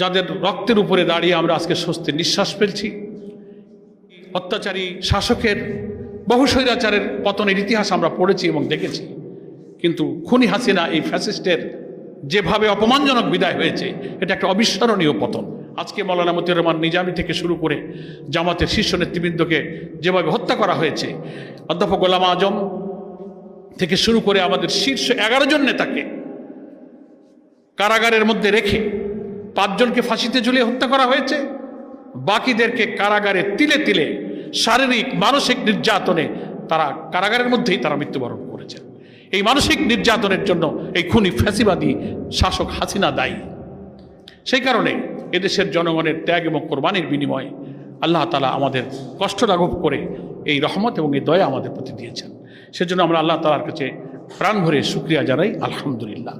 যাদের রক্তের উপরে দাঁড়িয়ে আমরা আজকে স্বস্তির নিঃশ্বাস ফেলছি। অত্যাচারী শাসকের, বহু স্বৈরাচারের পতনের ইতিহাস আমরা পড়েছি এবং দেখেছি। কিন্তু খুনি হাসিনা এই ফ্যাসিস্টের যেভাবে অপমানজনক বিদায় হয়েছে, এটা একটা অবিস্মরণীয় পতন। আজকে মৌলানা মতিউর রহমান নিজামী থেকে শুরু করে জামাতের শীর্ষ নেতৃবৃন্দকে যেভাবে হত্যা করা হয়েছে, অধ্যাপক গোলাম আজম থেকে শুরু করে আমাদের শীর্ষ এগারো জন নেতাকে কারাগারের মধ্যে রেখে পাঁচজনকে ফাঁসিতে ঝুলিয়ে হত্যা করা হয়েছে। বাকিদেরকে কারাগারে তিলে তিলে শারীরিক, মানসিক নির্যাতনে তারা কারাগারের মধ্যেই তারা মৃত্যুবরণ করেছেন এই মানসিক নির্যাতনের জন্য এই খুনি ফ্যাসিবাদী শাসক হাসিনা দায়ী। সেই কারণে এদেশের জনগণের ত্যাগ এবং কোরবানির বিনিময়ে আল্লাহ তালা আমাদের কষ্ট লাঘব করে এই রহমত এবং এই দয়া আমাদের প্রতি দিয়েছেন। সেজন্য আমরা আল্লাহ তালার কাছে প্রাণ ভরে শুক্রিয়া জানাই। আলহামদুলিল্লাহ।